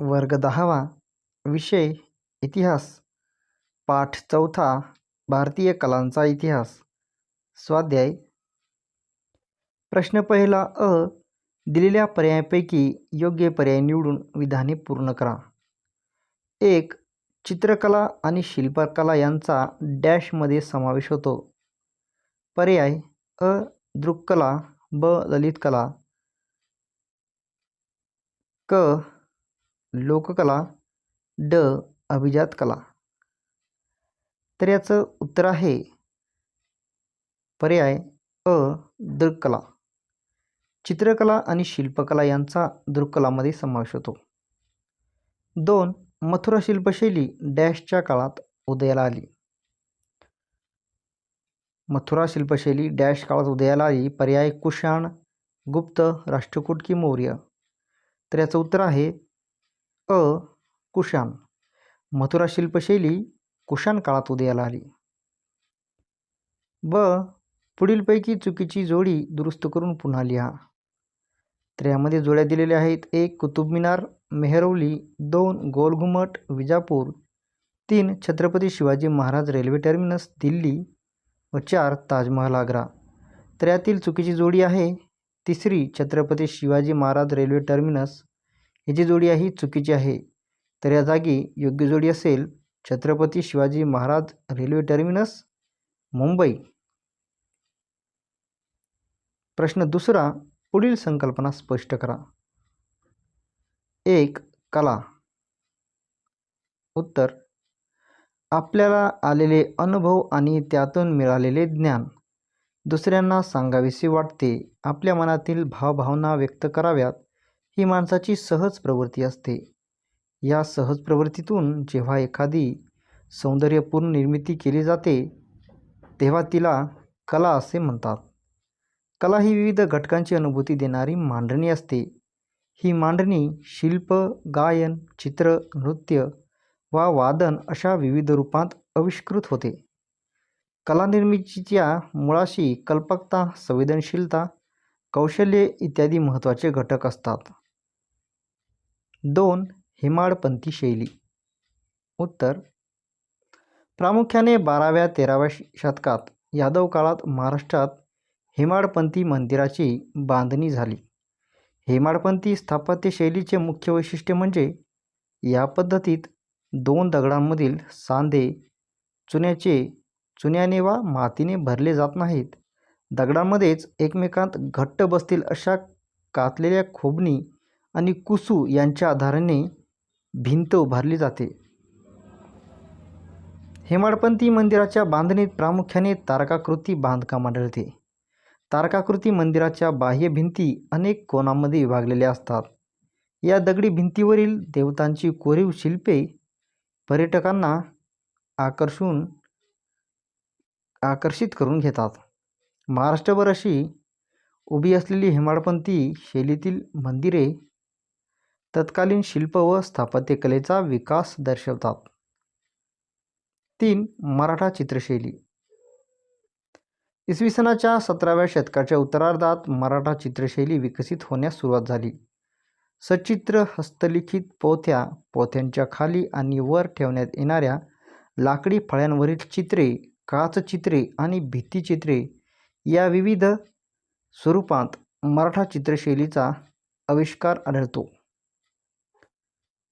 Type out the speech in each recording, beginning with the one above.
वर्ग दहावा विषय इतिहास. पाठ चौथा भारतीय कलांचा इतिहास. स्वाध्याय. प्रश्न पहिला अ. दिलेल्या पर्यायापैकी योग्य पर्याय निवडून विधाने पूर्ण करा. एक चित्रकला आणि शिल्पकला यांचा डॅशमध्ये समावेश होतो. पर्याय अ. दृक्कला ब. ललितकला. क. लोककला ड. अभिजात कला. तर याचं उत्तर आहे पर्याय अ. दृक्कला. चित्रकला आणि शिल्पकला यांचा दृक्कलामध्ये समावेश होतो. दोन मथुरा शिल्पशैली डॅशच्या काळात उदयाला आली. मथुरा शिल्पशैली डॅश काळात उदयाला आली. पर्याय कुशाण गुप्त राष्ट्रकूट की मौर्य. तर याचं उत्तर आहे अ कुशाण मथुरा शिल्पशैली कुशाण काळात उदयाला आली. ब पुढीलपैकी चुकीची जोडी दुरुस्त करून पुन्हा लिहा. तर यामध्ये जोड्या दिलेल्या आहेत. एक कुतुब मिनार मेहरौली दोन गोलघुमट विजापूर तीन छत्रपती शिवाजी महाराज रेल्वे टर्मिनस दिल्ली व चार ताजमहल आग्रा. तर यातील चुकीची जोडी आहे. तिसरी छत्रपती शिवाजी महाराज रेल्वे टर्मिनस ही जी जोडी आहे ही चुकीची आहे. तर या जागी योग्य जोडी असेल छत्रपती शिवाजी महाराज रेल्वे टर्मिनस मुंबई. प्रश्न दुसरा पुढील संकल्पना स्पष्ट करा. एक कला. उत्तर आपल्याला आलेले अनुभव आणि त्यातून मिळालेले ज्ञान. दुसऱ्यांना सांगावेसे वाटते आपल्या मनातील भावभावना व्यक्त कराव्यात. ही माणसाची सहज प्रवृत्ती असते. या सहज प्रवृत्तीतून जेव्हा एखादी सौंदर्यपूर्ण निर्मिती केली जाते तेव्हा तिला कला असे म्हणतात. कला ही विविध घटकांची अनुभूती देणारी मांडणी असते. ही मांडणी शिल्प गायन चित्र नृत्य वा वादन अशा विविध रूपांत आविष्कृत होते. कलानिर्मितीच्या मुळाशी कल्पकता संवेदनशीलता कौशल्ये इत्यादी महत्त्वाचे घटक असतात. दोन हेमाडपंथी शैली. उत्तर. प्रामुख्याने बाराव्या तेराव्या शतकात यादव काळात महाराष्ट्रात हेमाडपंथी मंदिराची बांधणी झाली. हेमाडपंथी स्थापत्य शैलीचे मुख्य वैशिष्ट्य म्हणजे या पद्धतीत दोन दगडांमधील सांधे चुन्याचे चुन्याने वा मातीने भरले जात नाहीत. दगडांमध्येच एकमेकांत घट्ट बसतील अशा कातलेल्या खोबणी आणि कुसू यांच्या आधाराने भिंत उभारली जाते. हेमाडपंथी मंदिराच्या बांधणीत प्रामुख्याने तारकाकृती बांधकाम आढळते. तारकाकृती मंदिराच्या बाह्य भिंती अनेक कोणांमध्ये विभागलेल्या असतात. या दगडी भिंतीवरील देवतांची कोरीव शिल्पे पर्यटकांना आकर्षून आकर्षित करून घेतात. महाराष्ट्रभर अशी उभी असलेली हेमाडपंथी शैलीतील मंदिरे तत्कालीन शिल्प व स्थापत्यकलेचा विकास दर्शवतात. तीन मराठा चित्रशैली. इसवी सनाच्या सतराव्या शतकाच्या उत्तरार्धात मराठा चित्रशैली विकसित होण्यास सुरुवात झाली. सचित्र हस्तलिखित पोथ्या पोथ्यांच्या खाली आणि वर ठेवण्यात येणाऱ्या लाकडी फळ्यांवरील चित्रे काचचित्रे आणि भित्तिचित्रे या विविध स्वरूपात मराठा चित्रशैलीचा आविष्कार आढळतो.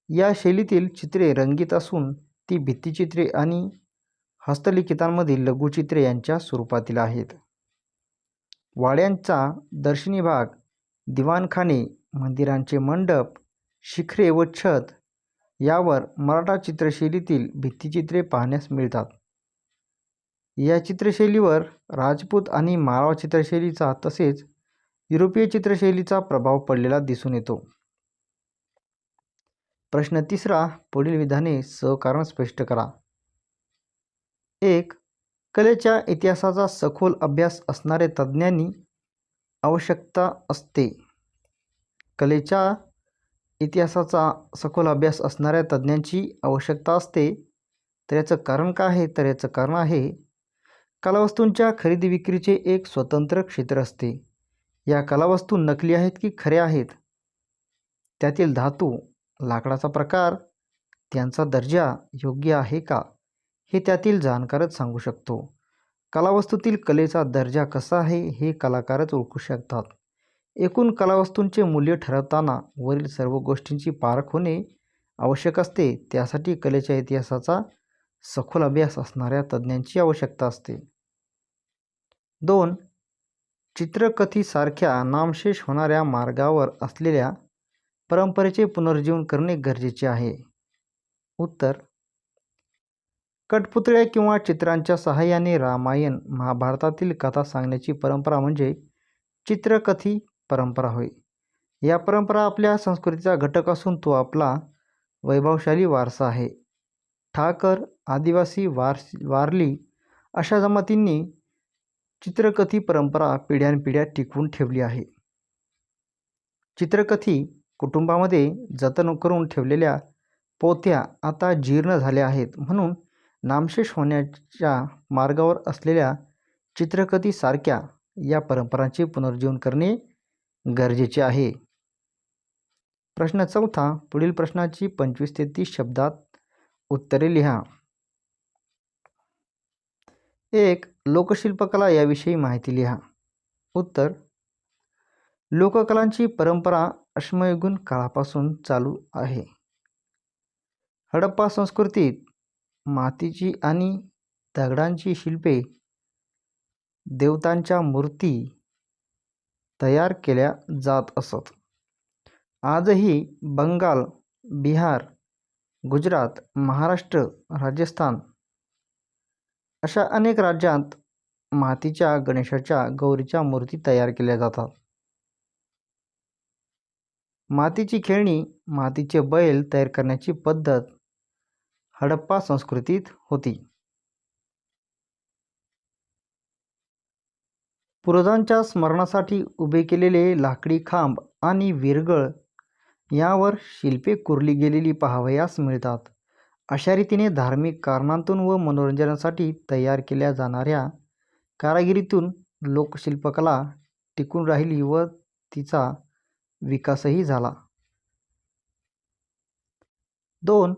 या शैलीतील चित्रे रंगीत असून ती भित्तिचित्रे आणि हस्तलिखितांमधील लघुचित्रे यांच्या स्वरूपातील आहेत. वाड्यांचा दर्शनी भाग दिवाणखाने मंदिरांचे मंडप शिखरे व छत यावर मराठा चित्रशैलीतील भित्तिचित्रे पाहण्यास मिळतात. या चित्रशैलीवर राजपूत आणि माळवा चित्रशैलीचा तसेच युरोपीय चित्रशैलीचा प्रभाव पडलेला दिसून येतो. प्रश्न तिसरा पुढील विधाने सहकारण स्पष्ट करा. एक कलेच्या इतिहासाचा सखोल अभ्यास असणाऱ्या तज्ज्ञांनी आवश्यकता असते. कलेच्या इतिहासाचा सखोल अभ्यास असणाऱ्या तज्ज्ञांची आवश्यकता असते. तर याचं कारण काय आहे? तर याचं कारण आहे कलावस्तूंच्या खरेदी विक्रीचे एक स्वतंत्र क्षेत्र असते. या कलावस्तू नकली आहेत की खऱ्या आहेत? त्यातील धातू लाकडाचा प्रकार त्यांचा दर्जा योग्य आहे का हे त्यातील जाणकारच सांगू शकतो. कलावस्तूतील कलेचा दर्जा कसा आहे हे कलाकारच ओळखू शकतात. एकूण कलावस्तूंचे मूल्य ठरवताना वरील सर्व गोष्टींची पारख होणे आवश्यक असते. त्यासाठी कलेच्या इतिहासाचा सखोल अभ्यास असणाऱ्या तज्ज्ञांची आवश्यकता असते. दोन चित्रकथीसारख्या नामशेष होणाऱ्या मार्गावर असलेल्या परंपरेचे पुनर्जीवन करणे गरजेचे आहे. उत्तर कठपुतळ्या किंवा चित्रांच्या सहाय्याने रामायण महाभारतातील कथा सांगण्याची परंपरा म्हणजे चित्रकथी परंपरा होय. या परंपरा आपल्या संस्कृतीचा घटक असून तो आपला वैभवशाली वारसा आहे. ठाकर आदिवासी वारस वारली अशा जमातींनी चित्रकथी परंपरा पिढ्यानपिढ्या टिकवून ठेवली आहे. चित्रकथी कुटुंबामध्ये जतन करून ठेवलेल्या पोथ्या आता जीर्ण झाल्या आहेत. म्हणून नामशेष होण्याच्या मार्गावर असलेल्या चित्रकथीसारख्या या परंपरांचे पुनर्जीवन करणे गरजेचे आहे. प्रश्न चौथा पुढील प्रश्नाची पंचवीस ते तीस शब्दात उत्तरे लिहा. एक लोकशिल्पकला याविषयी माहिती लिहा. उत्तर लोककलांची परंपरा अश्मयुगीन काळापासून चालू आहे. हडप्पा संस्कृतीत मातीची आणि दगडांची शिल्पे देवतांच्या मूर्ती तयार केल्या जात असत. आजही बंगाल बिहार गुजरात महाराष्ट्र राजस्थान अशा अनेक राज्यांत मातीच्या गणेशाच्या गौरीच्या मूर्ती तयार केल्या जातात. मातीची खेळणी मातीचे बैल तयार करण्याची पद्धत हडप्पा संस्कृतीत होती. पूर्वजांच्या स्मरणासाठी उभे केलेले लाकडी खांब आणि विरगळ यावर शिल्पे कोरली गेलेली पाहावयास मिळतात. अशा रीतीने धार्मिक कारणांतून व मनोरंजनासाठी तयार केल्या जाणाऱ्या कारागिरीतून लोकशिल्पकला टिकून राहिली व तिचा विकासही झाला. दोन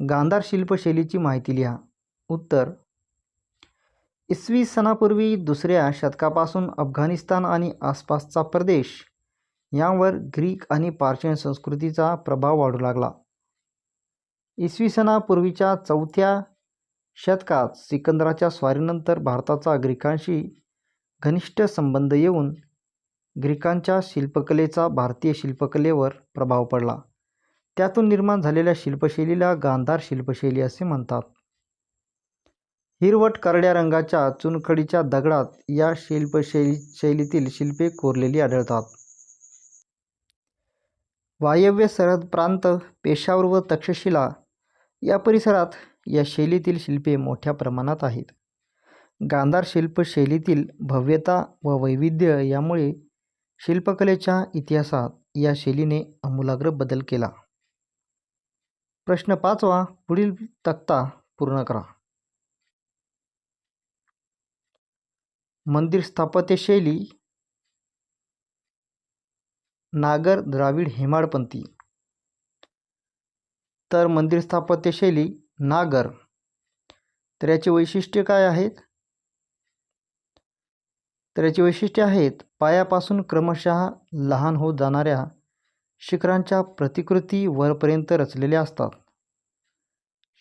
गांधार शिल्पशैलीची माहिती लिहा. उत्तर इसवी सनापूर्वी दुसऱ्या शतकापासून अफगाणिस्तान आणि आसपासचा प्रदेश यांवर ग्रीक आणि पार्शियन संस्कृतीचा प्रभाव वाढू लागला. इसवी सनापूर्वीच्या चौथ्या शतकात सिकंदराच्या स्वारीनंतर भारताचा ग्रीकांशी घनिष्ठ संबंध येऊन ग्रीकांच्या शिल्पकलेचा भारतीय शिल्पकलेवर प्रभाव पडला. त्यातून निर्माण झालेल्या शिल्पशैलीला गांधार शिल्पशैली असे म्हणतात. हिरवट करड्या रंगाच्या चुनखडीच्या दगडात या शिल्पशैली शैलीतील शिल्पे कोरलेली आढळतात. वायव्य सरहद प्रांत पेशावर व तक्षशिला या परिसरात या शैलीतील शिल्पे मोठ्या प्रमाणात आहेत. गांधार शिल्पशैलीतील भव्यता व वैविध्य यामुळे शिल्पकलेच्या इतिहासात या शैलीने आमूलाग्र बदल केला. प्रश्न पाचवा पुढील तक्ता पूर्ण करा. मंदिर स्थापत्य शैली नागर द्राविड हेमाडपंथी. तर मंदिर स्थापत्य शैली नागर. तर याचे वैशिष्ट्य काय आहेत? तर याची वैशिष्ट्ये आहेत पायापासून क्रमशः लहान होत जाणाऱ्या शिखरांच्या प्रतिकृती वरपर्यंत रचलेल्या असतात.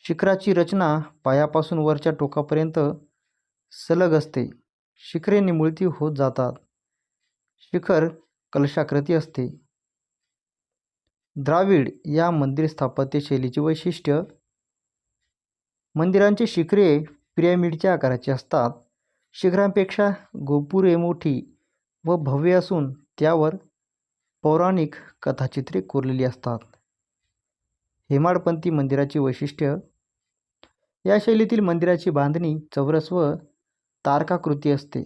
शिखराची रचना पायापासून वरच्या टोकापर्यंत सलग असते. शिखरे निमुळती होत जातात. शिखर कलशाकृती असते. द्राविड या मंदिर स्थापत्य शैलीचे वैशिष्ट्य मंदिरांची शिखरे पिरॅमिडच्या आकाराची असतात. शिखरांपेक्षा गोपुरे मोठी व भव्य असून त्यावर पौराणिक कथाचित्रे कोरलेली असतात. हेमाडपंथी मंदिराची वैशिष्ट्य या शैलीतील मंदिराची बांधणी चौरस व तारकाकृती असते.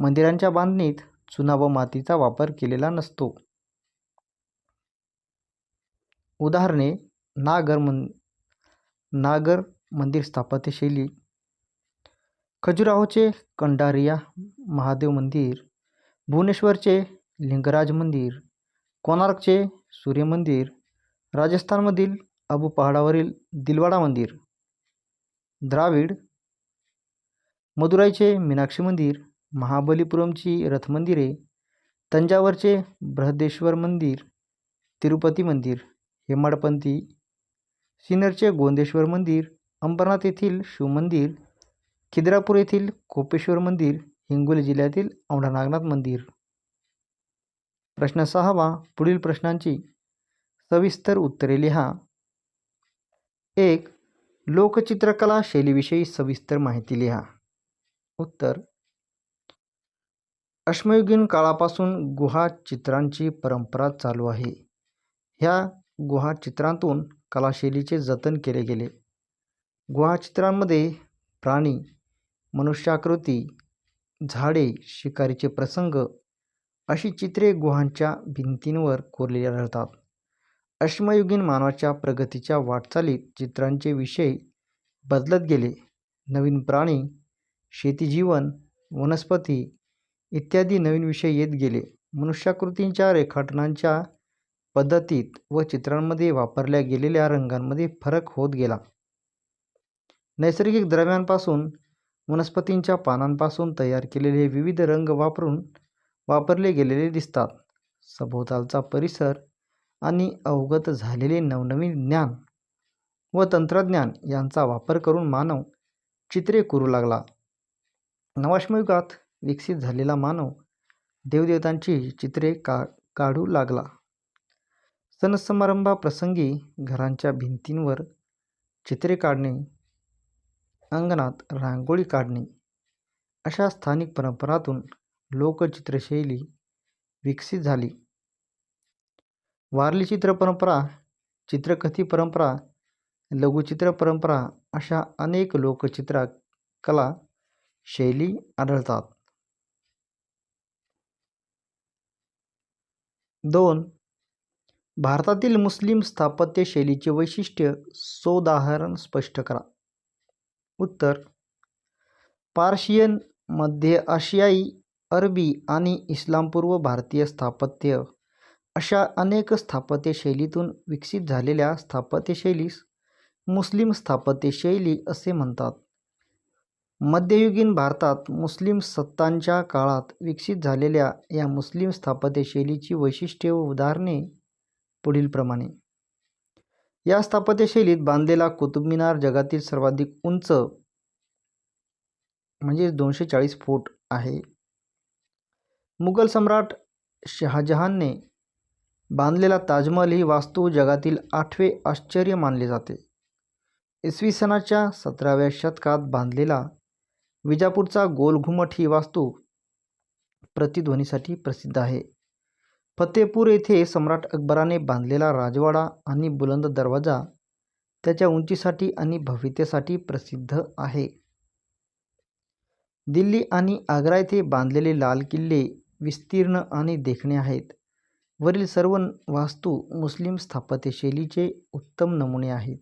मंदिरांच्या बांधणीत चुना व मातीचा वापर केलेला नसतो. उदाहरणे नागर मन नागर मंदिर स्थापत्य शैली खजुराहोचे कंडारिया महादेव मंदिर भुवनेश्वरचे लिंगराज मंदिर कोणार्कचे सूर्य मंदिर राजस्थानमधील अबू पहाडावरील दिलवाडा मंदिर द्राविड मदुराईचे मीनाक्षी मंदिर महाबलीपुरमची रथ मंदिरे तंजावरचे बृहदेश्वर मंदिर तिरुपती मंदिर हेमाडपंथी सिन्नरचे गोंदेश्वर मंदिर अंबरनाथ येथील शिवमंदिर खिद्रापूर येथील कोपेश्वर मंदिर हिंगोली जिल्ह्यातील औंढा नागनाथ मंदिर. प्रश्न सहावा पुढील प्रश्नांची सविस्तर उत्तरे लिहा. एक लोकचित्रकला शैलीविषयी सविस्तर माहिती लिहा. उत्तर अश्मयुगीन काळापासून गुहा चित्रांची परंपरा चालू आहे. ह्या गुहा चित्रांतून कलाशैलीचे जतन केले गेले. गुहाचित्रांमध्ये प्राणी मनुष्याकृती झाडे शिकारीचे प्रसंग अशी चित्रे गुहांच्या भिंतींवर कोरलेली आढळतात अश्मयुगीन मानवाच्या प्रगतीच्या वाटचालीत चित्रांचे विषय बदलत गेले. नवीन प्राणी शेतीजीवन वनस्पती इत्यादी नवीन विषय येत गेले. मनुष्याकृतींच्या रेखाटनांच्या पद्धतीत व चित्रांमध्ये वापरल्या गेलेल्या रंगांमध्ये फरक होत गेला. नैसर्गिक द्रव्यांपासून वनस्पतींच्या पानांपासून तयार केलेले विविध रंग वापरून वापरले गेलेले दिसतात. सभोवतालचा परिसर आणि अवगत झालेले नवनवीन ज्ञान व तंत्रज्ञान यांचा वापर करून मानव चित्रे करू लागला. नवाश्मयुगात विकसित झालेला मानव देवदेवतांची चित्रे का काढू लागला. सणसमारंभाप्रसंगी घरांच्या भिंतींवर चित्रे काढणे अंगणात रांगोळी काढणे. अशा स्थानिक परंपरातून लोकचित्रशैली विकसित झाली. वारली चित्र परंपरा चित्रकथी परंपरा लघुचित्र परंपरा अशा अनेक लोकचित्र कला शैली आढळतात. दोन. भारतातील मुस्लिम स्थापत्य शैलीचे वैशिष्ट्य सोदाहरण स्पष्ट करा. उत्तर. पार्शियन मध्य आशियाई अरबी आणि इस्लामपूर्व भारतीय स्थापत्य. अशा अनेक स्थापत्यशैलीतून विकसित झालेल्या स्थापत्यशैलीस मुस्लिम स्थापत्यशैली असे म्हणतात. मध्ययुगीन भारतात मुस्लिम सत्तांच्या काळात विकसित झालेल्या या मुस्लिम स्थापत्यशैलीची वैशिष्ट्ये व उदाहरणे पुढीलप्रमाणे. या स्थापत्यशैलीत बांधलेला कुतुब मिनार जगातील सर्वाधिक उंच म्हणजे दोनशे चाळीस फूट आहे. मुघल सम्राट शहाजहानने बांधलेला ताजमहल ही वास्तू जगातील आठवे आश्चर्य मानले जाते. इसवी सनाच्या सतराव्या शतकात बांधलेला विजापूरचा गोलघुमट ही वास्तू प्रतिध्वनीसाठी प्रसिद्ध आहे. फतेपूर येथे सम्राट अकबराने बांधलेला राजवाडा आणि बुलंद दरवाजा त्याच्या उंचीसाठी आणि भव्यतेसाठी प्रसिद्ध आहे. दिल्ली आणि आग्रा येथे बांधलेले लाल किल्ले विस्तीर्ण आणि देखणे आहेत. वरील सर्व वास्तू मुस्लिम स्थापत्यशैलीचे उत्तम नमुने आहेत.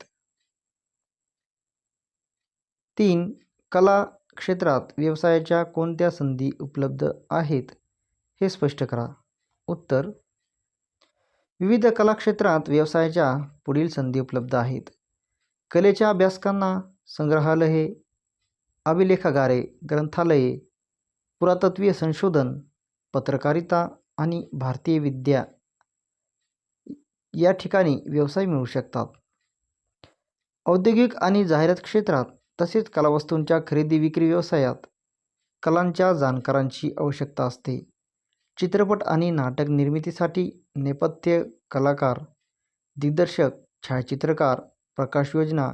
तीन कला क्षेत्रात व्यवसायाच्या कोणत्या संधी उपलब्ध आहेत? हे स्पष्ट करा. उत्तर. विविध कलाक्षेत्रात व्यवसायाच्या पुढील संधी उपलब्ध आहेत. कलेच्या अभ्यासकांना संग्रहालये अभिलेखागारे ग्रंथालये पुरातत्वीय संशोधन पत्रकारिता आणि भारतीय विद्या या ठिकाणी व्यवसाय मिळू शकतात. औद्योगिक आणि जाहिरात क्षेत्रात तसेच कलावस्तूंच्या खरेदी विक्री व्यवसायात कलांच्या जाणकारांची आवश्यकता असते. चित्रपट आणि नाटक निर्मितीसाठी नेपथ्य कलाकार दिग्दर्शक छायाचित्रकार प्रकाशयोजना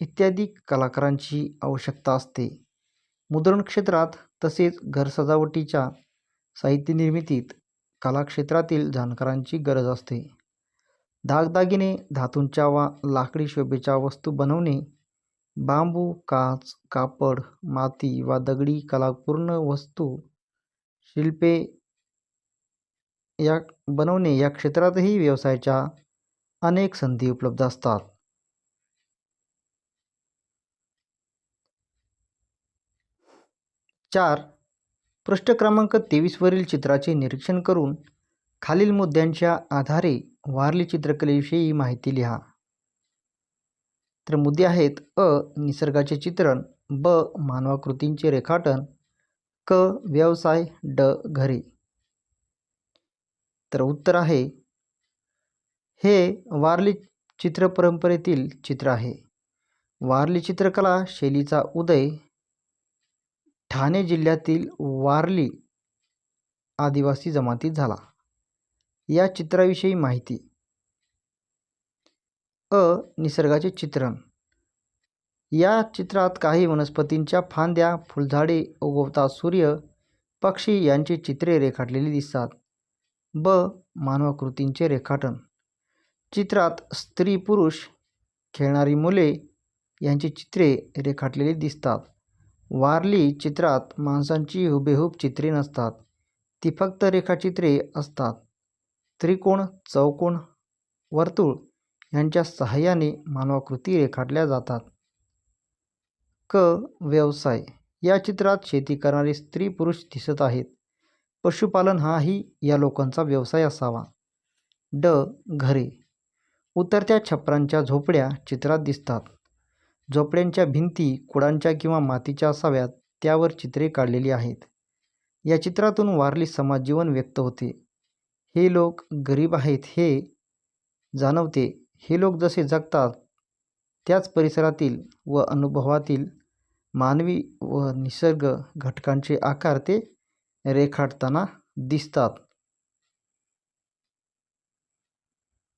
इत्यादी कलाकारांची आवश्यकता असते. मुद्रण क्षेत्रात तसेच घर सजावटीच्या साहित्य निर्मितीत कलाक्षेत्रातील जाणकारांची गरज असते. दागदागिने धातूंच्या वा लाकडी शोभेच्या वस्तू बनवणे बांबू काच कापड माती वा दगडी कलापूर्ण वस्तू शिल्पे या बनवणे या क्षेत्रातही व्यवसायाच्या अनेक संधी उपलब्ध असतात. चार पृष्ठ क्रमांक तेवीसवरील चित्राचे निरीक्षण करून खालील मुद्द्यांच्या आधारे वारली चित्रकलेविषयी माहिती लिहा. तर मुद्दे आहेत अ निसर्गाचे चित्रण ब मानवाकृतींचे रेखाटन क व्यवसाय ड घरे. तर उत्तर आहे. हे वारली चित्रपरंपरेतील चित्र आहे. वारली चित्रकला शैलीचा उदय ठाणे जिल्ह्यातील वारली आदिवासी जमातीत झाला. या चित्राविषयी माहिती. अ. निसर्गाचे चित्रण. या चित्रात काही वनस्पतींच्या फांद्या फुलझाडे उगवता सूर्य पक्षी यांची चित्रे रेखाटलेली दिसतात. ब. मानवाकृतींचे रेखाटन. चित्रात स्त्री पुरुष खेळणारी मुले यांची चित्रे रेखाटलेली दिसतात. वारली चित्रात माणसांची हुबेहूब चित्रे नसतात. ती फक्त रेखाचित्रे असतात. त्रिकोण चौकोन वर्तुळ यांच्या सहाय्याने मानवाकृती रेखाटल्या जातात. क. व्यवसाय. या चित्रात शेती करणारे स्त्री पुरुष दिसत आहेत. पशुपालन हाही या लोकांचा व्यवसाय असावा. ड. घरे. उतरत्या छपरांच्या झोपड्या चित्रात दिसतात. झोपड्यांच्या भिंती कुडांच्या किंवा मातीच्या असाव्यात त्यावर चित्रे काढलेली आहेत. या चित्रातून वारली समाजजीवन व्यक्त होते. हे लोक गरीब आहेत हे जाणवते. हे लोक जसे जगतात त्याच परिसरातील व अनुभवातील मानवी व निसर्ग घटकांचे आकार ते रेखाटताना दिसतात